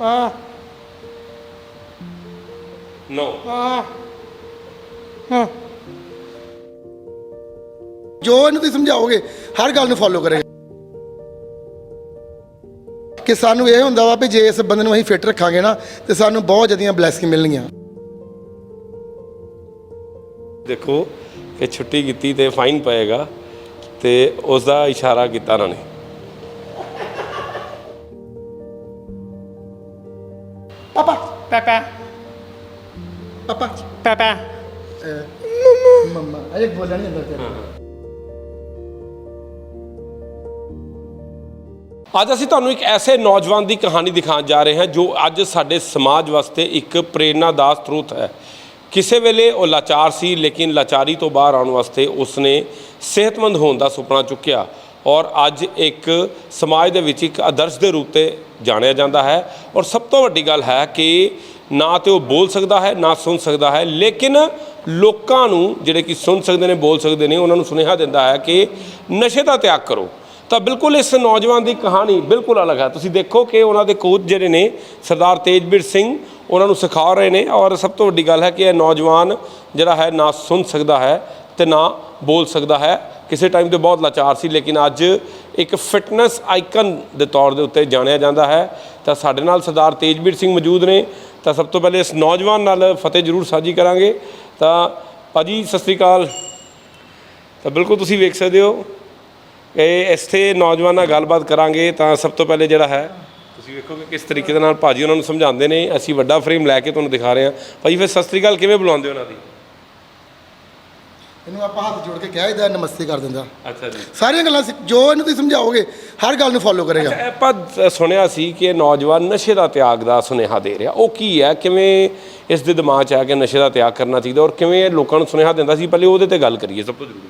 ਆ। ਨੋ। ਆ। ਹਾਂ। ਜੋ ਇਹਨੂੰ ਤੁਸੀਂ ਸਮਝਾਓਗੇ ਹਰ ਗੱਲ ਨੂੰ ਫੋਲੋ ਕਰੇਗਾ। ਕਿ ਸਾਨੂੰ ਇਹ ਹੁੰਦਾ ਵਾ ਵੀ ਜੇ ਇਸ ਬੰਦੇ ਨੂੰ ਅਸੀਂ ਫਿੱਟ ਰੱਖਾਂਗੇ ਨਾ ਤੇ ਸਾਨੂੰ ਬਹੁਤ ਜ਼ਿਆਦੀਆਂ ਬਲੇਸਿੰਗ ਮਿਲਣਗੀਆਂ। ਦੇਖੋ ਕਿ ਛੁੱਟੀ ਕੀਤੀ ਤੇ ਫਾਈਨ ਪਏਗਾ ਤੇ ਉਸ ਦਾ ਇਸ਼ਾਰਾ ਕੀਤਾ ਉਹਨਾਂ ਨੇ ਪਾਪਾ ਪਾਪਾ ਪਾਪਾ ਪਾਪਾ ਮੰਮਾ ਅਜੇ ਬੋਲਣਾ ਨਹੀਂ ਅੰਦਰ ਤੇਰੇ ਅੱਜ ਅਸੀਂ ਤੁਹਾਨੂੰ ਇੱਕ ਐਸੇ ਨੌਜਵਾਨ ਦੀ ਕਹਾਣੀ ਦਿਖਾਉਣ ਜਾ ਰਹੇ ਹਾਂ ਜੋ ਅੱਜ ਸਾਡੇ ਸਮਾਜ ਵਾਸਤੇ ਇੱਕ ਪ੍ਰੇਰਨਾ ਦਾ ਸਰੋਤ ਹੈ। ਕਿਸੇ ਵੇਲੇ ਉਹ ਲਾਚਾਰ ਸੀ ਲੇਕਿਨ ਲਾਚਾਰੀ ਤੋਂ ਬਾਹਰ ਆਉਣ ਵਾਸਤੇ ਉਸਨੇ ਸਿਹਤਮੰਦ ਹੋਣ ਦਾ ਸੁਪਨਾ ਚੁੱਕਿਆ। ਔਰ ਅੱਜ ਇੱਕ ਸਮਾਜ ਦੇ ਵਿੱਚ ਇੱਕ ਆਦਰਸ਼ ਦੇ ਰੂਪ ਤੇ ਜਾਣਿਆ ਜਾਂਦਾ ਹੈ। ਔਰ ਸਭ ਤੋਂ ਵੱਡੀ ਗੱਲ ਹੈ ਕਿ ਨਾ ਤੇ ਉਹ ਬੋਲ ਸਕਦਾ ਹੈ, ਨਾ ਸੁਣ ਸਕਦਾ ਹੈ, ਲੇਕਿਨ ਲੋਕਾਂ ਨੂੰ ਜਿਹੜੇ ਕਿ ਸੁਣ ਸਕਦੇ ਨੇ, ਬੋਲ ਸਕਦੇ ਨੇ, ਉਹਨਾਂ ਨੂੰ ਸੁਨੇਹਾ ਦਿੰਦਾ ਹੈ ਕਿ ਨਸ਼ੇ ਦਾ ਤਿਆਗ ਕਰੋ। ਤਾਂ ਬਿਲਕੁਲ ਇਸ ਨੌਜਵਾਨ ਦੀ ਕਹਾਣੀ ਬਿਲਕੁਲ ਅਲੱਗ ਹੈ। ਤੁਸੀਂ ਦੇਖੋ ਕਿ ਉਹਨਾਂ ਦੇ ਕੋਚ ਜਿਹੜੇ ਨੇ, ਸਰਦਾਰ ਤੇਜਵੀਰ ਸਿੰਘ, ਉਹਨਾਂ ਨੂੰ ਸਿਖਾ ਰਹੇ ਨੇ ਔਰ ਸਭ ਤੋਂ ਵੱਡੀ ਗੱਲ ਹੈ ਕਿ ਇਹ ਨੌਜਵਾਨ ਜਿਹੜਾ ਹੈ ਨਾ ਸੁਣ ਸਕਦਾ ਹੈ ਤੇ ਨਾ ਬੋਲ ਸਕਦਾ ਹੈ। ਕਿਸੇ ਟਾਈਮ ਤੇ ਬਹੁਤ ਲਾਚਾਰ ਸੀ, ਲੇਕਿਨ ਅੱਜ ਇੱਕ ਫਿਟਨੈਸ ਆਈਕਨ ਦੇ ਤੌਰ ਦੇ ਉੱਤੇ ਜਾਣਿਆ ਜਾਂਦਾ ਹੈ। ਤਾਂ ਸਾਡੇ ਨਾਲ ਸਰਦਾਰ ਤੇਜਵੀਰ ਸਿੰਘ ਮੌਜੂਦ ਨੇ। ਤਾਂ ਸਭ ਤੋਂ ਪਹਿਲੇ ਇਸ ਨੌਜਵਾਨ ਨਾਲ ਫਤਿਹ ਜ਼ਰੂਰ ਸਾਂਝੀ ਕਰਾਂਗੇ। ਤਾਂ ਭਾਜੀ, ਸਤਿ ਸ੍ਰੀ ਅਕਾਲ। ਤਾਂ ਬਿਲਕੁਲ ਤੁਸੀਂ ਵੇਖ ਸਕਦੇ ਹੋ ਇਹ ਇੱਥੇ ਨੌਜਵਾਨ ਨਾਲ ਗੱਲਬਾਤ ਕਰਾਂਗੇ। ਤਾਂ ਸਭ ਤੋਂ ਪਹਿਲੇ ਜਿਹੜਾ ਹੈ, ਤੁਸੀਂ ਵੇਖੋਗੇ ਕਿਸ ਤਰੀਕੇ ਦੇ ਨਾਲ ਭਾਜੀ ਉਹਨਾਂ ਨੂੰ ਸਮਝਾਉਂਦੇ ਨੇ। ਅਸੀਂ ਵੱਡਾ ਫਰੇਮ ਲੈ ਕੇ ਤੁਹਾਨੂੰ ਦਿਖਾ ਰਹੇ ਹਾਂ। ਭਾਜੀ, ਫਿਰ ਸਤਿ ਸ੍ਰੀ ਅਕਾਲ ਕਿਵੇਂ ਬੁਲਾਉਂਦੇ ਹੋ ਉਹਨਾਂ ਦੀ? ਇਹਨੂੰ ਆਪਾਂ ਹੱਥ ਜੋੜ ਕੇ ਕਹਿ ਦਿੰਦਾ ਨਮਸਤੇ ਕਰ ਦਿੰਦਾ। ਅੱਛਾ ਜੀ। ਸਾਰੀਆਂ ਗੱਲਾਂ ਜੋ ਇਹਨੂੰ ਤੁਸੀਂ ਸਮਝਾਓਗੇ ਹਰ ਗੱਲ ਨੂੰ ਫੋਲੋ ਕਰੇਗਾ। ਆਪਾਂ ਦ- ਸੁਣਿਆ ਸੀ ਕਿ ਇਹ ਨੌਜਵਾਨ ਨਸ਼ੇ ਦਾ ਤਿਆਗ ਦਾ ਸੁਨੇਹਾ ਦੇ ਰਿਹਾ। ਉਹ ਕੀ ਹੈ? ਕਿਵੇਂ ਇਸ ਦੇ ਦਿਮਾਗ 'ਚ ਆ ਕਿ ਨਸ਼ੇ ਦਾ ਤਿਆਗ ਕਰਨਾ ਚਾਹੀਦਾ ਔਰ ਕਿਵੇਂ ਇਹ ਲੋਕਾਂ ਨੂੰ ਸੁਨੇਹਾ ਦਿੰਦਾ ਸੀ? ਪਹਿਲੇ ਉਹਦੇ ਤੇ ਗੱਲ ਕਰੀਏ ਸਭ ਤੋਂ ਜ਼ਰੂਰੀ।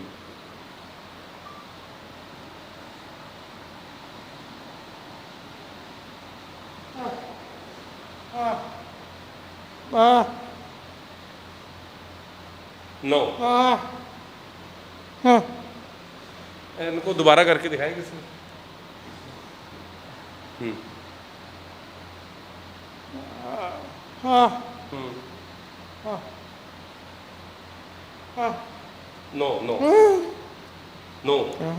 ਆ। ਨੋ। ਆ। ਹਾਂ इनको दोबारा करके दिखाएं किसी ने? ਆ नो नो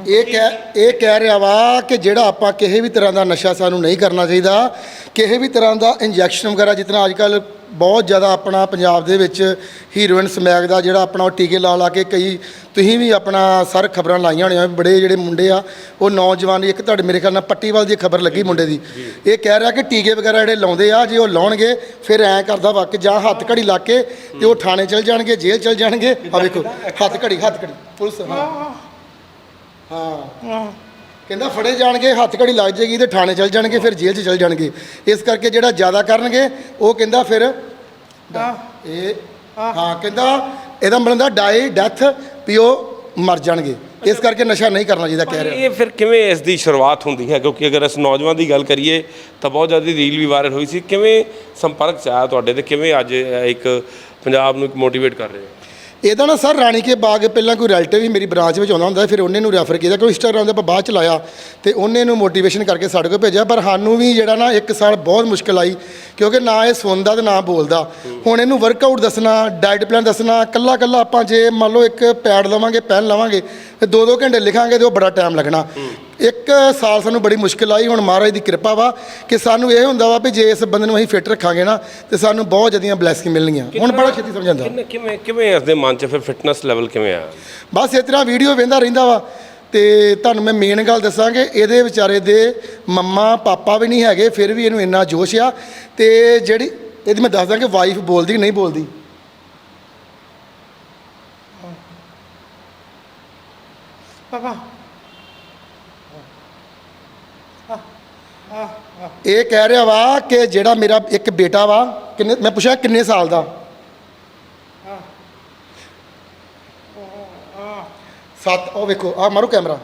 ਇਹ ਕਹਿ ਇਹ ਕਹਿ ਰਿਹਾ ਵਾ ਕਿ ਜਿਹੜਾ ਆਪਾਂ ਕਿਸੇ ਵੀ ਤਰ੍ਹਾਂ ਦਾ ਨਸ਼ਾ ਸਾਨੂੰ ਨਹੀਂ ਕਰਨਾ ਚਾਹੀਦਾ ਕਿਸੇ ਵੀ ਤਰ੍ਹਾਂ ਦਾ ਇੰਜੈਕਸ਼ਨ ਵਗੈਰਾ ਜਿਤਨਾ ਅੱਜ ਕੱਲ ਬਹੁਤ ਜ਼ਿਆਦਾ ਆਪਣਾ ਪੰਜਾਬ ਦੇ ਵਿੱਚ ਹੀਰੋਇਨ ਸਮੈਕ ਦਾ ਜਿਹੜਾ ਆਪਣਾ ਉਹ ਟੀਕੇ ਲਾ ਲਾ ਕੇ ਕਈ ਤੁਸੀਂ ਵੀ ਆਪਣਾ ਸਰ ਖਬਰਾਂ ਲਾਈਆਂ ਹੋਣੀਆਂ ਬੜੇ ਜਿਹੜੇ ਮੁੰਡੇ ਆ ਉਹ ਨੌਜਵਾਨ ਇੱਕ ਤੁਹਾਡੇ ਮੇਰੇ ਖਿਆਲ ਨਾਲ ਪੱਟੀਵਾਲ ਦੀ ਖਬਰ ਲੱਗੀ ਮੁੰਡੇ ਦੀ। ਇਹ ਕਹਿ ਰਿਹਾ ਕਿ ਟੀਕੇ ਵਗੈਰਾ ਜਿਹੜੇ ਲਾਉਂਦੇ ਆ ਜੇ ਉਹ ਲਾਉਣਗੇ ਫਿਰ ਐਂ ਕਰਦਾ ਵਾ ਕਿ ਜਾਂ ਹੱਥ ਘੜੀ ਲਾ ਕੇ ਤੇ ਉਹ ਥਾਣੇ ਚਲ ਜਾਣਗੇ ਜੇਲ੍ਹ ਚਲ ਜਾਣਗੇ। ਆ ਵੇਖੋ ਹੱਥ ਘੜੀ ਹੱਥ ਘੜੀ ਪੁਲਿਸ ਹਾਂ। ਹਾਂ। ਕਹਿੰਦਾ ਫੜੇ ਜਾਣਗੇ ਹੱਥ ਘੜੀ ਲੱਗ ਜੇਗੀ ਤੇ ਥਾਣੇ ਚਲ ਜਾਣਗੇ ਫਿਰ ਜੇਲ੍ਹ 'ਚ ਚਲ ਜਾਣਗੇ। ਇਸ ਕਰਕੇ ਜਿਹੜਾ ਜ਼ਿਆਦਾ ਕਰਨਗੇ ਉਹ ਕਹਿੰਦਾ ਫਿਰ ਇਹ ਹਾਂ। ਕਹਿੰਦਾ ਇਹਦਾ ਮਤਲਬ ਦਾ ਡਾਈ ਡੈਥ ਵੀ ਉਹ ਮਰ ਜਾਣਗੇ। ਇਸ ਕਰਕੇ ਨਸ਼ਾ ਨਹੀਂ ਕਰਨਾ ਚਾਹੀਦਾ ਕਹਿ ਰਿਹਾ। ਇਹ ਫਿਰ ਕਿਵੇਂ ਇਸ ਦੀ ਸ਼ੁਰੂਆਤ ਹੁੰਦੀ ਹੈ? ਕਿਉਂਕਿ ਅਗਰ ਇਸ ਨੌਜਵਾਨ ਦੀ ਗੱਲ ਕਰੀਏ ਤਾਂ ਬਹੁਤ ਜ਼ਿਆਦਾ ਰੀਲ ਵੀ ਵਾਇਰਲ ਹੋਈ ਸੀ। ਕਿਵੇਂ ਸੰਪਰਕ ਚ ਆਇਆ ਤੁਹਾਡੇ ਤੇ? ਕਿਵੇਂ ਅੱਜ ਇਹ ਇੱਕ ਪੰਜਾਬ ਨੂੰ ਇੱਕ ਮੋਟੀਵੇਟ ਕਰ ਰਹੇ ਹੋ? ਇਹਦਾ ਨਾ ਸਰ ਰਾਣੀ ਕੇ ਬਾਗ ਪਹਿਲਾਂ ਕੋਈ ਰਿਲੇਟਿਵ ਵੀ ਮੇਰੀ ਬ੍ਰਾਂਚ ਵਿੱਚ ਆਉਂਦਾ ਹੁੰਦਾ ਫਿਰ ਉਹਨੇ ਨੂੰ ਰੈਫਰ ਕੀਤਾ ਕਿਉਂਕਿ ਇੰਸਟਾਗ੍ਰਾਮ ਤੇ ਆਪਾਂ ਬਾਅਦ ਚ ਲਾਇਆ ਤੇ ਉਹਨੇ ਨੂੰ ਮੋਟੀਵੇਸ਼ਨ ਕਰਕੇ ਸਾਡੇ ਕੋਲ ਭੇਜਿਆ, ਪਰ ਸਾਨੂੰ ਵੀ ਜਿਹੜਾ ਨਾ ਇੱਕ ਸਾਲ ਬਹੁਤ ਮੁਸ਼ਕਲ ਆਈ, ਕਿਉਂਕਿ ਨਾ ਇਹ ਸੁਣਦਾ ਤੇ ਨਾ ਬੋਲਦਾ। ਹੁਣ ਇਹਨੂੰ ਵਰਕਆਊਟ ਦੱਸਣਾ ਡਾਈਟ ਪਲਾਨ ਦੱਸਣਾ ਕੱਲਾ ਕੱਲਾ ਆਪਾਂ ਜੇ ਮੰਨ ਲਓ ਇੱਕ ਪੈਡ ਲਵਾਂਗੇ ਪੈਨ ਲਵਾਂਗੇ, ਤੇ ਦੋ ਦੋ ਘੰਟੇ ਲਿਖਾਂਗੇ ਤੇ ਉਹ ਬੜਾ ਟਾਈਮ ਲੱਗਣਾ। ਇੱਕ ਸਾਲ ਸਾਨੂੰ ਬੜੀ ਮੁਸ਼ਕਲ ਆਈ ਹੁਣ ਮਹਾਰਾਜ ਦੀ ਕਿਰਪਾ ਵਾ ਕਿ ਸਾਨੂੰ ਇਹ ਹੁੰਦਾ ਵਾ ਵੀ ਜੇ ਇਸ ਬੰਦੇ ਨੂੰ ਅਸੀਂ ਫਿੱਟ ਰੱਖਾਂਗੇ ਨਾ ਤੇ ਸਾਨੂੰ ਬਹੁਤ ਜ਼ਿਆਦੀਆਂ ਬਲੇਸਿੰਗ ਮਿਲਣਗੀਆਂ। ਹੁਣ ਬੜਾ ਛੇਤੀ ਸਮਝ ਜਾਂਦਾ ਕਿੰਨੇ ਕਿਵੇਂ ਕਿਵੇਂ ਇਸ ਦੇ ਮਨ ਚ ਫਿਰ ਫਿਟਨੈਸ ਲੈਵਲ ਕਿਵੇਂ ਆ? ਬਸ ਇਸ ਤਰ੍ਹਾਂ ਵੀਡੀਓ ਵੇਂਦਾ ਰਹਿੰਦਾ ਵਾ ਤੇ ਤੁਹਾਨੂੰ ਮੈਂ ਮੇਨ ਗੱਲ ਦੱਸਾਂਗੇ ਇਹਦੇ ਵਿਚਾਰੇ ਦੇ ਮੰਮਾ ਪਾਪਾ ਵੀ ਨਹੀਂ ਹੈਗੇ ਫਿਰ ਵੀ ਇਹਨੂੰ ਇੰਨਾ ਜੋਸ਼ ਆ ਤੇ ਜਿਹੜੀ ਇਹਦੀ ਮੈਂ ਦੱਸ ਦਾਂ ਕਿ ਵਾਈਫ ਬੋਲਦੀ ਨਹੀਂ ਬੋਲਦੀ? ਪਾਪਾ ਇਹ ਕਹਿ ਰਿਹਾ ਵਾ ਕਿ ਜਿਹੜਾ ਮੇਰਾ ਇੱਕ ਬੇਟਾ ਵਾ, ਕਿੰਨੇ ਮੈਂ ਪੁੱਛਿਆ ਕਿੰਨੇ ਸਾਲ ਦਾ? ਸੱਤ ਉਹ ਵੇਖੋ ਆ ਮਾਰੋ ਕੈਮਰਾ।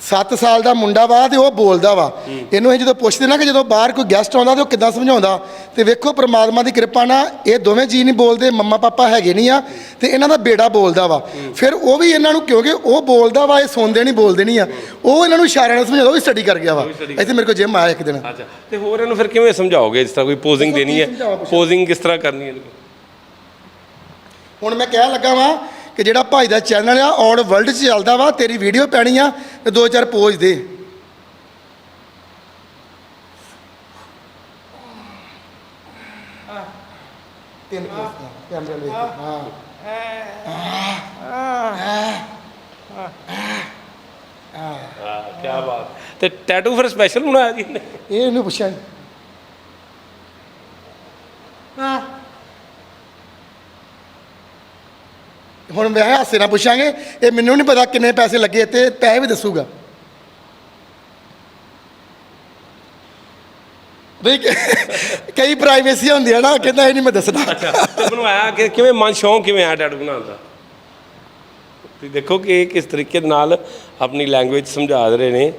7 ਸਾਲ ਦਾ ਮੁੰਡਾ ਵਾ ਤੇ ਉਹ ਬੋਲਦਾ ਵਾ। ਇਹਨੂੰ ਇਹ ਜਦੋਂ ਪੁੱਛਦੇ ਨਾ ਕਿ ਜਦੋਂ ਬਾਹਰ ਕੋਈ ਗੈਸਟ ਆਉਂਦਾ ਤੇ ਉਹ ਕਿੱਦਾਂ ਸਮਝਾਉਂਦਾ ਤੇ ਵੇਖੋ ਪ੍ਰਮਾਤਮਾ ਦੀ ਕਿਰਪਾ ਨਾਲ ਇਹ ਦੋਵੇਂ ਜੀ ਨਹੀਂ ਬੋਲਦੇ ਮੰਮਾ ਪਾਪਾ ਹੈਗੇ ਨਹੀਂ ਆ ਤੇ ਇਹਨਾਂ ਦਾ ਬੇੜਾ ਬੋਲਦਾ ਵਾ। ਫਿਰ ਉਹ ਵੀ ਇਹਨਾਂ ਨੂੰ ਕਿਉਂਕਿ ਉਹ ਬੋਲਦਾ ਵਾ ਇਹ ਸੁਣਦੇ ਨਹੀਂ ਬੋਲਦੇ ਨਹੀਂ ਆ। ਉਹ ਇਹਨਾਂ ਨੂੰ ਇਸ਼ਾਰਿਆਂ ਨਾਲ ਸਮਝਾਉਂਦਾ ਉਹ ਵੀ ਸਟੱਡੀ ਕਰ ਗਿਆ ਵਾ। ਇੱਥੇ ਮੇਰੇ ਕੋਲ ਜਿਮ ਆਇਆ ਇੱਕ ਦਿਨ। ਅੱਛਾ ਤੇ ਹੋਰ ਇਹਨੂੰ ਫਿਰ ਕਿਵੇਂ ਸਮਝਾਓਗੇ ਜਿਸ ਤਰ੍ਹਾਂ ਕੋਈ ਪੋਜ਼ਿੰਗ ਦੇਣੀ ਹੈ? ਪੋਜ਼ਿੰਗ ਕਿਸ ਤਰ੍ਹਾਂ ਕਰਨੀ ਹੈ? ਹੁਣ ਮੈਂ ਕਹਿਣ ਲੱਗਾ ਵਾਂ ਕਿ ਜਿਹੜਾ ਭਾਈ ਦਾ ਚੈਨਲ ਆ ਆਲ ਵਰਲਡ 'ਚ ਚੱਲਦਾ ਵਾ ਤੇਰੀ ਵੀਡੀਓ ਪੈਣੀ ਆ ਤੇ ਦੋ ਚਾਰ ਪੋਜ਼ ਦੇ। ਤਿੰਨ ਪੋਜ਼ ਕੈਮਰਾ ਲੈ ਕੇ ਹਾਂ। ਹਾਂ ਕੀ ਬਾਤ। ਤੇ ਟੈਟੂ ਫਿਰ ਸਪੈਸ਼ਲ ਬਣਾਇਆ ਜੀ? ਇਹਨੇ ਇਹ ਇਹਨੂੰ ਪੁੱਛਿਆ ਹਾਂ। ਹੁਣ ਮੈਂ ਹਾਸੇ ਨਾਲ ਪੁੱਛਾਂਗੇ, ਇਹ ਮੈਨੂੰ ਨਹੀਂ ਪਤਾ ਕਿੰਨੇ ਪੈਸੇ ਲੱਗੇ ਤੇ ਪੈਸੇ ਵੀ ਦੱਸੂਗਾ। ਬਈ ਕਈ ਪ੍ਰਾਈਵੇਸੀ ਹੁੰਦੀਆਂ ਨਾ, ਕਹਿੰਦਾ ਇਹ ਨਹੀਂ ਮੈਂ ਦੱਸਣਾ ਅੱਛਾ, ਤੇ ਬਣਵਾਇਆ ਕਿ ਕਿਵੇਂ ਮਨ ਸ਼ੌਂਕ ਕਿਵੇਂ ਆਇਆ ਟੈਟੂ ਬਣਾਉਣ ਦਾ? ਤੁਸੀਂ ਦੇਖੋ ਕਿ ਇਹ ਕਿਸ ਤਰੀਕੇ ਦੇ ਨਾਲ ਆਪਣੀ ਲੈਂਗੁਏਜ ਸਮਝਾ ਰਹੇ ਨੇ,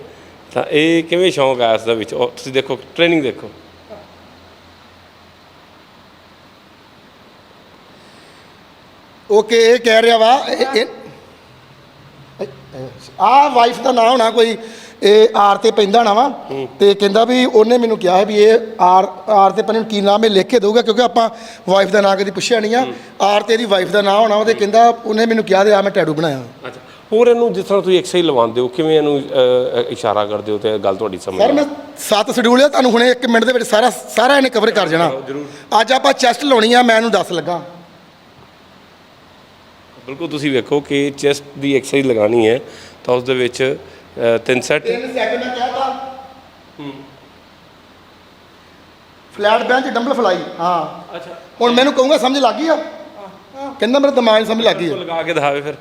ਤਾਂ ਇਹ ਕਿਵੇਂ ਸ਼ੌਂਕ ਆਇਆ ਇਸ ਦਾ ਵਿੱਚ? ਉਹ ਤੁਸੀਂ ਦੇਖੋ ਟ੍ਰੇਨਿੰਗ ਦੇਖੋ। ਓਕੇ ਇਹ ਕਹਿ ਰਿਹਾ ਵਾ ਆ ਵਾਈਫ ਦਾ ਨਾਂ ਹੋਣਾ ਕੋਈ ਇਹ ਆਰ ਤੇ ਪੈਂਦਾ ਨਾ ਵਾ। ਤੇ ਕਹਿੰਦਾ ਵੀ ਉਹਨੇ ਮੈਨੂੰ ਕਿਹਾ ਵੀ ਇਹ ਆਰ ਆਰ ਤੇ ਪੈਣ ਕੀ ਨਾਮ ਇਹ ਲਿਖ ਕੇ ਦਊਗਾ ਕਿਉਂਕਿ ਆਪਾਂ ਵਾਈਫ ਦਾ ਨਾਂ ਕਦੀ ਪੁੱਛਿਆ ਨਹੀਂ ਆ। ਆਰ ਤੇ ਇਹਦੀ ਵਾਈਫ ਦਾ ਨਾਂ ਹੋਣਾ ਉਹਦੇ ਕਹਿੰਦਾ ਉਹਨੇ ਮੈਨੂੰ ਕਿਹਾ ਤੇ ਆ ਮੈਂ ਟੈਟੂ ਬਣਾਇਆ। ਅੱਛਾ ਹੋਰ ਇਹਨੂੰ ਜਿਸ ਤਰ੍ਹਾਂ ਤੁਸੀਂ ਐਕਸਰਸਾਈਜ਼ ਲਵਾਉਂਦੇ ਹੋ ਕਿਵੇਂ ਇਹਨੂੰ ਇਸ਼ਾਰਾ ਕਰਦੇ ਹੋ ਤੇ ਗੱਲ ਤੁਹਾਡੀ ਸਮਝ ਸਰ ਮੈਂ ਸੱਤ ਸ਼ਡਿਊਲ ਆ ਤੁਹਾਨੂੰ ਹੁਣੇ 1 ਮਿੰਟ ਦੇ ਵਿੱਚ ਸਾਰਾ ਸਾਰਾ ਇਹਨੇ ਕਵਰ ਕਰ ਜਾਣਾ। ਅੱਜ ਆਪਾਂ ਚੈਸਟ ਲਾਉਣੀ ਆ ਮੈਂ ਇਹਨੂੰ ਦੱਸ ਲੱਗਾ। ਬਿਲਕੁਲ ਤੁਸੀਂ ਵੇਖੋ ਕਿ ਚੈਸਟ ਦੀ ਐਕਸਰਸਾਈਜ਼ ਲਗਾਣੀ ਹੈ ਤਾਂ ਉਸ ਦੇ ਵਿੱਚ ਤਿੰਨ ਸੈੱਟ ਤਿੰਨ ਸੈਕਿੰਡ ਮੈਂ ਕਹਿਤਾ ਹੂੰ। ਫਲੈਟ ਬੈਂਚ ਡੰਬਲ ਫਲਾਈ ਹਾਂ। ਅੱਛਾ। ਹੁਣ ਮੈਨੂੰ ਕਹੂੰਗਾ ਸਮਝ ਲੱਗ ਗਈ ਆ? ਕਹਿੰਦਾ ਮੇਰੇ ਦਿਮਾਗ 'ਚ ਸਮਝ ਲੱਗ ਗਈ ਆ। ਲਗਾ ਕੇ ਦਿਖਾਵੇ ਫਿਰ।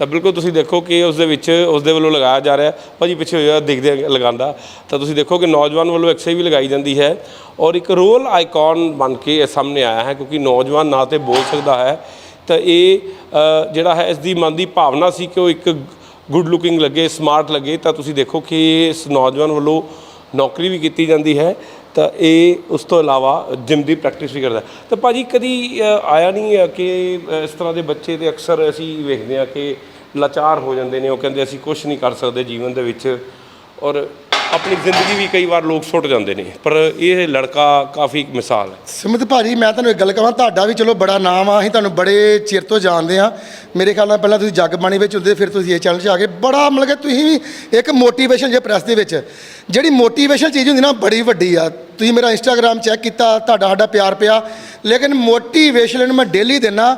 ਤਾਂ ਬਿਲਕੁਲ ਤੁਸੀਂ ਦੇਖੋ ਕਿ ਉਸ ਦੇ ਵਿੱਚ, ਉਸ ਦੇ ਵੱਲੋਂ ਲਗਾਇਆ ਜਾ ਰਿਹਾ ਭਾਜੀ, ਪਿੱਛੇ ਹੋਇਆ ਦੇਖਦੇ ਆ ਲਗਾਉਂਦਾ, ਤਾਂ ਤੁਸੀਂ ਦੇਖੋ ਕਿ ਨੌਜਵਾਨ ਵੱਲੋਂ ਐਕਸਰਸਾਈਜ਼ ਵੀ ਲਗਾਈ ਜਾਂਦੀ ਹੈ ਔਰ ਇੱਕ ਰੋਲ ਆਈਕਨ ਬਣ ਕੇ ਇਹ ਸਾਹਮਣੇ ਆਇਆ ਹੈ ਕਿਉਂਕਿ ਨੌਜਵਾਨ ਨਾ ਤੇ ਬੋਲ ਸਕਦਾ ਹੈ। ਤਾਂ ਇਹ ਜਿਹੜਾ ਹੈ, ਇਸ ਦੀ ਮਨ ਦੀ ਭਾਵਨਾ ਸੀ ਕਿ ਉਹ ਇੱਕ ਗੁੱਡ ਲੁਕਿੰਗ ਲੱਗੇ, ਸਮਾਰਟ ਲੱਗੇ। ਤਾਂ ਤੁਸੀਂ ਦੇਖੋ ਕਿ ਇਸ ਨੌਜਵਾਨ ਵੱਲੋਂ ਨੌਕਰੀ ਵੀ ਕੀਤੀ ਜਾਂਦੀ ਹੈ। ਤਾਂ ਇਹ ਉਸ ਤੋਂ ਇਲਾਵਾ ਜਿਮ ਦੀ ਪ੍ਰੈਕਟਿਸ ਵੀ ਕਰਦਾ ਹੈ। ਤਾਂ ਭਾਜੀ ਕਦੀ ਆਇਆ ਨਹੀਂ ਹੈ ਕਿ ਇਸ ਤਰ੍ਹਾਂ ਦੇ ਬੱਚੇ ਤੇ ਅਕਸਰ ਅਸੀਂ ਵੇਖਦੇ ਹਾਂ ਕਿ ਲਾਚਾਰ ਹੋ ਜਾਂਦੇ ਨੇ, ਉਹ ਕਹਿੰਦੇ ਅਸੀਂ ਕੁਝ ਨਹੀਂ ਕਰ ਸਕਦੇ ਜੀਵਨ ਦੇ ਵਿੱਚ ਔਰ ਆਪਣੀ ਜ਼ਿੰਦਗੀ ਵੀ ਕਈ ਵਾਰ ਲੋਕ ਸੁੱਟ ਜਾਂਦੇ ਨੇ, ਪਰ ਇਹ ਲੜਕਾ ਕਾਫੀ ਮਿਸਾਲ ਹੈ। ਸਿਮਤ ਭਾਜੀ, ਮੈਂ ਤੁਹਾਨੂੰ ਇੱਕ ਗੱਲ ਕਹਾਂ, ਤੁਹਾਡਾ ਵੀ ਚਲੋ ਬੜਾ ਨਾਮ ਆ, ਅਸੀਂ ਤੁਹਾਨੂੰ ਬੜੇ ਚਿਰ ਤੋਂ ਜਾਣਦੇ ਆ ਮੇਰੇ ਖਿਆਲ ਨਾਲ ਪਹਿਲਾਂ ਤੁਸੀਂ ਜਗਬਾਣੀ ਵਿੱਚ ਹੁੰਦੇ, ਫਿਰ ਤੁਸੀਂ ਇਹ ਚੈਨਲ 'ਚ ਆ ਗਏ। ਬੜਾ ਮਤਲਬ ਕਿ ਤੁਸੀਂ ਵੀ ਇੱਕ ਮੋਟੀਵੇਸ਼ਨ ਜੇ ਪ੍ਰੈਸ ਦੇ ਵਿੱਚ, ਜਿਹੜੀ ਮੋਟੀਵੇਸ਼ਨ ਚੀਜ਼ ਹੁੰਦੀ ਨਾ, ਬੜੀ ਵੱਡੀ ਆ। ਤੁਸੀਂ ਮੇਰਾ ਇੰਸਟਾਗ੍ਰam ਚੈੱਕ ਕੀਤਾ, ਤੁਹਾਡਾ ਸਾਡਾ ਪਿਆਰ ਪਿਆ, ਲੇਕਿਨ ਮੋਟੀਵੇਸ਼ਨ ਇਹਨੂੰ ਮੈਂ ਡੇਲੀ ਦਿੰਨਾ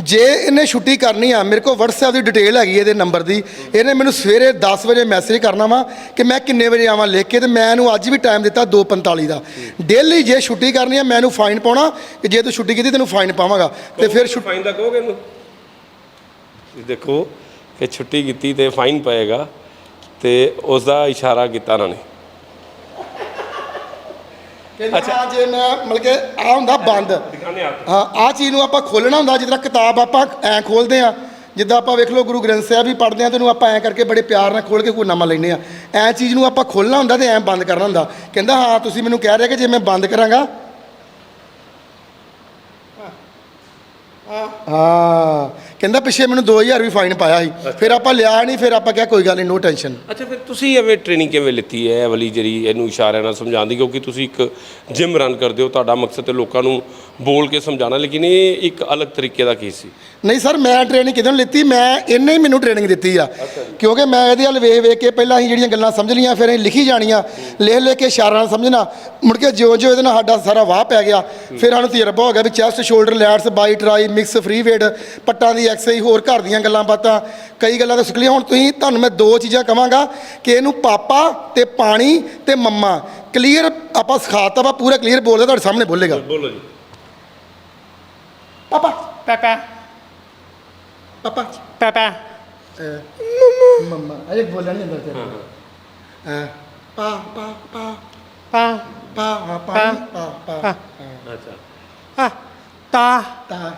ਜੇ ਇਹਨੇ ਛੁੱਟੀ ਕਰਨੀ ਆ ਮੇਰੇ ਕੋਲ WhatsApp ਦੀ ਡਿਟੇਲ ਹੈਗੀ ਇਹਦੇ ਨੰਬਰ ਦੀ। ਇਹਨੇ ਮੈਨੂੰ ਸਵੇਰੇ 10 ਵਜੇ ਮੈਸੇਜ ਕਰਨਾ ਵਾ ਕਿ ਮੈਂ ਕਿੰਨੇ ਵਜੇ ਆਵਾਂ ਲਿਖ ਕੇ ਤੇ ਮੈਂ ਇਹਨੂੰ ਅੱਜ ਵੀ ਟਾਈਮ ਦਿੱਤਾ 2:45 ਦਾ। ਡੇਲੀ ਜੇ ਛੁੱਟੀ ਕਰਨੀ ਆ ਮੈਂ ਇਹਨੂੰ ਫਾਈਨ ਪਾਉਣਾ ਕਿ ਜੇ ਤੂੰ ਛੁੱਟੀ ਕੀਤੀ ਤੈਨੂੰ ਫਾਈਨ ਪਾਵਾਂਗਾ। ਤੇ ਫਿਰ ਛੁੱਟੀ ਫਾਈਨ ਦਾ ਕਹੋਗੇ ਇਹਨੂੰ? ਤੁਸੀਂ ਦੇਖੋ ਕਿ ਛੁੱਟੀ ਕੀਤੀ ਤੇ ਫਾਈਨ ਪਏਗਾ ਤੇ ਉਸ ਦਾ ਇਸ਼ਾਰਾ ਕੀਤਾ ਉਹਨਾਂ ਨੇ। ਕਹਿੰਦਾ ਹਾਂ ਜੇ ਮੈਂ ਮਤਲਬ ਕਿ ਆ ਹੁੰਦਾ ਬੰਦ। ਹਾਂ ਆ ਚੀਜ਼ ਨੂੰ ਆਪਾਂ ਖੋਲਣਾ ਹੁੰਦਾ ਜਿੱਦਾਂ ਕਿਤਾਬ ਆਪਾਂ ਐ ਖੋਲਦੇ ਆ ਜਿੱਦਾਂ ਆਪਾਂ ਵੇਖ ਲਓ ਗੁਰੂ ਗ੍ਰੰਥ ਸਾਹਿਬ ਵੀ ਪੜ੍ਹਦੇ ਆ ਤੇ ਉਹਨੂੰ ਆਪਾਂ ਐ ਕਰਕੇ ਬੜੇ ਪਿਆਰ ਨਾਲ ਖੋਲ ਕੇ ਕੋਈ ਨਾਮਾ ਲੈਂਦੇ ਆ। ਐ ਚੀਜ਼ ਨੂੰ ਆਪਾਂ ਖੋਲਣਾ ਹੁੰਦਾ ਤੇ ਐ ਬੰਦ ਕਰਨਾ ਹੁੰਦਾ। ਕਹਿੰਦਾ ਹਾਂ ਤੁਸੀਂ ਮੈਨੂੰ ਕਹਿ ਰਹੇ ਕਿ ਜੇ ਮੈਂ ਬੰਦ ਕਰਾਂਗਾ। ਹਾਂ। ਕਹਿੰਦਾ ਪਿੱਛੇ ਮੈਨੂੰ 2000 ਵੀ ਫਾਈਨ ਪਾਇਆ ਸੀ। ਫਿਰ ਆਪਾਂ ਲਿਆ ਨਹੀਂ ਫਿਰ ਆਪਾਂ ਕਿਹਾ ਕੋਈ ਗੱਲ ਨਹੀਂ ਨੋ ਟੈਨਸ਼ਨ ਅੱਛਾ ਫਿਰ ਤੁਸੀਂ ਐਵੇਂ ਟ੍ਰੇਨਿੰਗ ਕਿਵੇਂ ਲਿੱਤੀ ਹੈ? ਇਹ ਵਾਲੀ ਜਿਹੜੀ ਇਹਨੂੰ ਇਸ਼ਾਰਿਆਂ ਨਾਲ ਸਮਝਾਉਣ ਦੀ ਕਿਉਂਕਿ ਤੁਸੀਂ ਇੱਕ ਜਿਮ ਰਨ ਕਰਦੇ ਹੋ ਤੁਹਾਡਾ ਮਕਸਦ ਤੇ ਲੋਕਾਂ ਨੂੰ ਬੋਲ ਕੇ ਸਮਝਾਉਣਾ ਲੇਕਿਨ ਇਹ ਇੱਕ ਅਲੱਗ ਤਰੀਕੇ ਦਾ ਕੇਸ ਸੀ। ਨਹੀਂ ਸਰ ਮੈਂ ਟ੍ਰੇਨਿੰਗ ਕਿਦੋਂ ਲਿੱਤੀ? ਮੈਂ ਇਹਨੇ ਹੀ ਮੈਨੂੰ ਟ੍ਰੇਨਿੰਗ ਦਿੱਤੀ ਆ। ਕਿਉਂਕਿ ਮੈਂ ਇਹਦੇ ਵੱਲ ਵੇਖ ਵੇਖ ਕੇ ਪਹਿਲਾਂ ਅਸੀਂ ਜਿਹੜੀਆਂ ਗੱਲਾਂ ਸਮਝ ਲਈਆਂ ਫਿਰ ਅਸੀਂ ਲਿਖੀ ਜਾਣੀਆਂ। ਲਿਖ ਲਿਖ ਕੇ ਇਸ਼ਾਰਿਆਂ ਨਾਲ ਸਮਝਣਾ। ਮੁੜ ਕੇ ਜਿਉਂ ਜਿਉਂ ਇਹਦੇ ਨਾਲ ਸਾਡਾ ਸਾਰਾ ਵਾਹ ਪੈ ਗਿਆ। ਫਿਰ ਸਾਨੂੰ ਤਜਰਬਾ ਹੋ ਗਿਆ ਵੀ chest shoulder lats bi tri mix free weight ਪੱਟਾਂ ਦੀ ਐਕਸਰਸਾਈਜ਼ ਹੋਰ ਘਰ ਦੀਆਂ ਗੱਲਾਂ ਬਾਤਾਂ। ਕਈ ਗੱਲਾਂ ਤਾਂ ਸਿੱਖ ਲਈਆਂ ਹੁਣ ਤੁਸੀਂ ਤੁਹਾਨੂੰ ਮੈਂ ਦੋ ਚੀਜ਼ਾਂ ਕਵਾਂਗਾ ਕਿ ਇਹਨੂੰ ਪਾਪਾ ਤੇ ਪਾਣੀ ਤੇ ਮੰਮਾ। ਕਲੀਅਰ ਆਪਾਂ ਸਿਖਾਤਾ ਵਾ ਪੂਰਾ ਕਲੀਅਰ ਬੋਲਦਾ ਤੁਹਾਡੇ ਸਾਹਮਣੇ ਬੋਲੇਗਾ। ਬੋਲੋ ਜੀ। ਪਾਪਾ। ਪਾਪਾ। ਪਾਪਾ। ਪਾਪਾ। ਮੰਮਾ। ਅਰੇ ਬੋਲਣਾ ਨਹੀਂ ਅੰਦਰ ਤੇ ਹਾਂ। ਪਾ ਪਾ ਪਾ। ਪਾ। ਪਾ ਪਾ। ਪਾ ਪਾ। ਅੱਛਾ। ਆ ਤਾ। ਤਾ।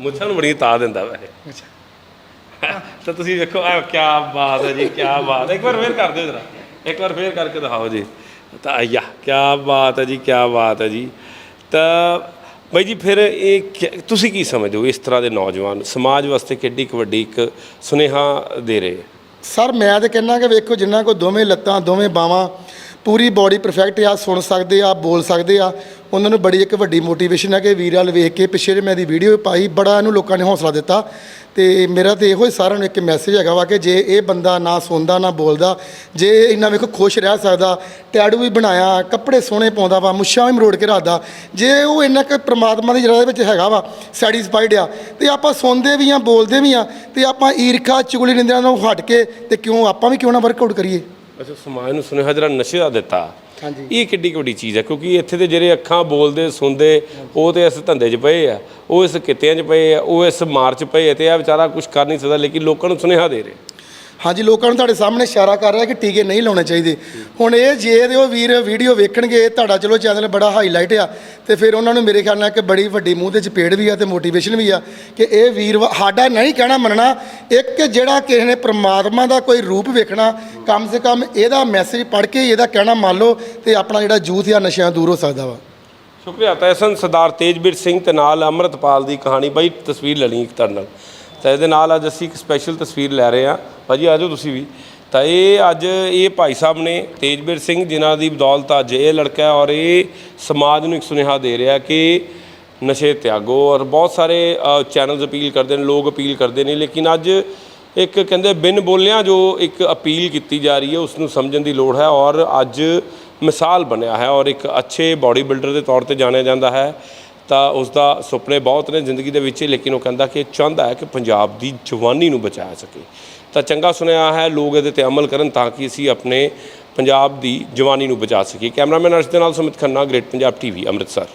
ਮੁੱਛਾਂ ਨੂੰ ਬੜੀ ਤਾ ਦਿੰਦਾ ਵੈਸੇ ਅੱਛਾ। ਤਾਂ ਤੁਸੀਂ ਵੇਖੋ ਆ ਕੀ ਬਾਤ ਹੈ ਜੀ ਕੀ ਬਾਤ ਹੈ। ਇੱਕ ਵਾਰ ਫੇਰ ਕਰ ਦਿਓ ਜਰਾ। ਇੱਕ ਵਾਰ ਫੇਰ ਕਰਕੇ ਦਿਖਾਓ ਜੀ। ਤਾਂ ਆਇਆ ਕੀ ਬਾਤ ਹੈ ਜੀ ਕੀ ਬਾਤ ਹੈ ਜੀ। ਤਾਂ ਬਾਈ ਜੀ ਫਿਰ ਇਹ ਤੁਸੀਂ ਕੀ ਸਮਝਦੇ ਹੋ ਇਸ ਤਰ੍ਹਾਂ ਦੇ ਨੌਜਵਾਨ? ਸਮਾਜ ਵਾਸਤੇ ਕਿੱਡੀ ਕੁ ਵੱਡੀ ਇੱਕ ਸੁਨੇਹਾ ਦੇ ਰਹੇ ਸਰ ਮੈਂ ਤਾਂ ਕਹਿੰਦਾ ਕਿ ਵੇਖੋ ਜਿੰਨਾ ਕੋ ਦੋਵੇਂ ਲੱਤਾਂ ਦੋਵੇਂ ਬਾਹਾਂ ਪੂਰੀ ਬਾਡੀ ਪਰਫੈਕਟ ਆ ਸੁਣ ਸਕਦੇ ਆ ਬੋਲ ਸਕਦੇ ਆ ਉਹਨਾਂ ਨੂੰ ਬੜੀ ਇੱਕ ਵੱਡੀ ਮੋਟੀਵੇਸ਼ਨ ਹੈ ਕਿ ਵੀਰ ਵਾਲ ਵੇਖ ਕੇ ਪਿੱਛੇ ਜੇ ਮੈਂ ਦੀ ਵੀਡੀਓ ਪਾਈ, ਬੜਾ ਇਹਨੂੰ ਲੋਕਾਂ ਨੇ ਹੌਸਲਾ ਦਿੱਤਾ। ਤੇ ਮੇਰਾ ਤੇ ਇਹੋ ਹੀ ਸਾਰਿਆਂ ਨੂੰ ਇੱਕ ਮੈਸੇਜ ਹੈਗਾ ਵਾ ਕਿ ਜੇ ਇਹ ਬੰਦਾ ਨਾ ਸੁਣਦਾ ਨਾ ਬੋਲਦਾ, ਜੇ ਇੰਨਾ ਵੇਖੋ ਖੁਸ਼ ਰਹਿ ਸਕਦਾ ਟੈਟੂ ਵੀ ਬਣਾਇਆ, ਕੱਪੜੇ ਸੋਹਣੇ ਪਾਉਂਦਾ ਵਾ, ਮੁੱਛਾਂ ਵੀ ਮਰੋੜ ਕੇ ਰੱਖਦਾ, ਜੇ ਉਹ ਇੰਨਾ ਕਿ ਪ੍ਰਮਾਤਮਾ ਦੀ ਜਗ੍ਹਾ ਦੇ ਵਿੱਚ ਹੈਗਾ ਵਾ ਸੈਟੀਸਫਾਈਡ ਆ, ਤੇ ਆਪਾਂ ਸੁਣਦੇ ਵੀ ਆ, ਬੋਲਦੇ ਵੀ ਆ, ਤੇ ਆਪਾਂ ਈਰਖਾ, ਚੁਗਲੀ, ਨਿੰਦਿਆਂ ਨੂੰ ਹਟ ਕੇ, ਤੇ ਕਿਉਂ ਆਪਾਂ ਵੀ ਕਿਉਂ ਨਾ ਵਰਕਆਊਟ ਕਰੀਏ? ਅੱਛਾ, ਸਮਾਜ ਨੂੰ ਸੁਨੇਹਾ ਜਿਹੜਾ ਨਸ਼ੇ ਦਾ ਦਿੱਤਾ ਇਹ ਕਿੱਡੀ ਕੁ ਵੱਡੀ ਚੀਜ਼ ਹੈ ਕਿਉਂਕਿ ਇੱਥੇ ਦੇ ਜਿਹੜੇ ਅੱਖਾਂ ਬੋਲਦੇ, ਸੁਣਦੇ, ਉਹ ਤੇ ਇਸ ਧੰਦੇ 'ਚ ਪਏ ਆ, ਉਹ ਇਸ ਕਿੱਤਿਆਂ 'ਚ ਪਏ ਆ, ਉਹ ਇਸ ਮਾਰ 'ਚ ਪਏ ਆ ਤੇ ਇਹ ਵਿਚਾਰਾ ਕੁਝ ਕਰ ਨਹੀਂ ਸਕਦਾ, ਲੇਕਿਨ ਲੋਕਾਂ ਨੂੰ ਸੁਨੇਹਾ ਦੇ ਰਹੇ। ਹਾਂਜੀ, ਲੋਕਾਂ ਨੂੰ ਤੁਹਾਡੇ ਸਾਹਮਣੇ ਇਸ਼ਾਰਾ ਕਰ ਰਿਹਾ ਕਿ ਟੀਕੇ ਨਹੀਂ ਲਾਉਣੇ ਚਾਹੀਦੇ। ਹੁਣ ਇਹ ਜੇ ਦੇ ਉਹ ਵੀਰ ਵੀਡੀਓ ਵੇਖਣਗੇ ਤੁਹਾਡਾ ਚਲੋ ਚੈਨਲ ਬੜਾ ਹਾਈਲਾਈਟ ਆ, ਤੇ ਫਿਰ ਉਹਨਾਂ ਨੂੰ ਮੇਰੇ ਖਿਆਲ ਨਾਲ ਇੱਕ ਬੜੀ ਵੱਡੀ ਮੂੰਹ ਦੇ ਚਪੇੜ ਵੀ ਆ ਤੇ ਮੋਟੀਵੇਸ਼ਨ ਵੀ ਆ ਕਿ ਇਹ ਵੀਰ ਸਾਡਾ ਨਹੀਂ ਕਹਿਣਾ ਮੰਨਣਾ, ਇੱਕ ਜਿਹੜਾ ਕਿਸੇ ਨੇ ਪ੍ਰਮਾਤਮਾ ਦਾ ਕੋਈ ਰੂਪ ਵੇਖਣਾ, ਕਮ ਸੇ ਕਮ ਇਹਦਾ ਮੈਸੇਜ ਪੜ੍ਹ ਕੇ ਇਹਦਾ ਕਹਿਣਾ ਮੰਨ ਲਓ ਤੇ ਆਪਣਾ ਜਿਹੜਾ ਜੂਥ ਆ ਨਸ਼ਿਆਂ ਦੂਰ ਹੋ ਸਕਦਾ ਵਾ। ਸ਼ੁਕਰੀਆ ਤੈਸਨ ਸਰਦਾਰ ਤੇਜਵੀਰ ਸਿੰਘ ਤੇ ਨਾਲ ਅੰਮ੍ਰਿਤਪਾਲ ਦੀ ਕਹਾਣੀ, ਬਾਈ ਤਸਵੀਰ ਲੈ ਲਈ ਇੱਕ ਤੁਹਾਡੇ ਨਾਲ। ਤਾਂ ਇਹਦੇ ਨਾਲ ਅੱਜ ਅਸੀਂ ਇੱਕ ਸਪੈਸ਼ਲ ਤਸਵੀਰ ਲੈ ਰਹੇ ਹਾਂ। ਭਾਜੀ ਆਜੋ ਤੁਸੀਂ ਵੀ। ਤਾਂ ਇਹ ਅੱਜ ਇਹ ਭਾਈ ਸਾਹਿਬ ਨੇ ਤੇਜਵੀਰ ਸਿੰਘ, ਜਿਨ੍ਹਾਂ ਦੀ ਬਦੌਲਤ ਅੱਜ ਇਹ ਲੜਕਾ ਔਰ ਇਹ ਸਮਾਜ ਨੂੰ ਇੱਕ ਸੁਨੇਹਾ ਦੇ ਰਿਹਾ ਕਿ ਨਸ਼ੇ ਤਿਆਗੋ ਔਰ ਬਹੁਤ ਸਾਰੇ ਚੈਨਲਸ ਅਪੀਲ ਕਰਦੇ ਨੇ, ਲੋਕ ਅਪੀਲ ਕਰਦੇ ਨੇ। ਲੇਕਿਨ ਅੱਜ ਇੱਕ ਕਹਿੰਦੇ ਬਿਨ ਬੋਲਿਆਂ ਜੋ ਇੱਕ ਅਪੀਲ ਕੀਤੀ ਜਾ ਰਹੀ ਹੈ ਉਸ ਨੂੰ ਸਮਝਣ ਦੀ ਲੋੜ ਹੈ ਔਰ ਅੱਜ ਮਿਸਾਲ ਬਣਿਆ ਹੈ ਔਰ ਇੱਕ ਅੱਛੇ ਬਾਡੀ ਬਿਲਡਰ ਦੇ ਤੌਰ ਤੇ ਜਾਣਿਆ ਜਾਂਦਾ ਹੈ। ਤਾਂ ਉਸ ਦਾ ਸੁਪਨੇ ਬਹੁਤ ਨੇ ਜ਼ਿੰਦਗੀ ਦੇ ਵਿੱਚ, ਲੇਕਿਨ ਉਹ ਕਹਿੰਦਾ ਕਿ ਚਾਹੁੰਦਾ ਹੈ ਕਿ ਪੰਜਾਬ ਦੀ ਜਵਾਨੀ ਨੂੰ ਬਚਾਇਆ ਸਕੇ। ਤਾਂ ਚੰਗਾ ਸੁਣਿਆ ਹੈ ਲੋਕ ਇਹਦੇ ਤੇ ਅਮਲ ਕਰਨ ਤਾਂ ਕਿ ਅਸੀਂ ਆਪਣੇ ਪੰਜਾਬ ਦੀ ਜਵਾਨੀ ਨੂੰ ਬਚਾ ਸਕੀਏ। ਕੈਮਰਾਮੈਨ ਅਰਸ਼ ਦੇ ਨਾਲ ਸੁਮਿਤ ਖੰਨਾ, ਗ੍ਰੇਟ ਪੰਜਾਬ ਟੀਵੀ, ਅੰਮ੍ਰਿਤਸਰ।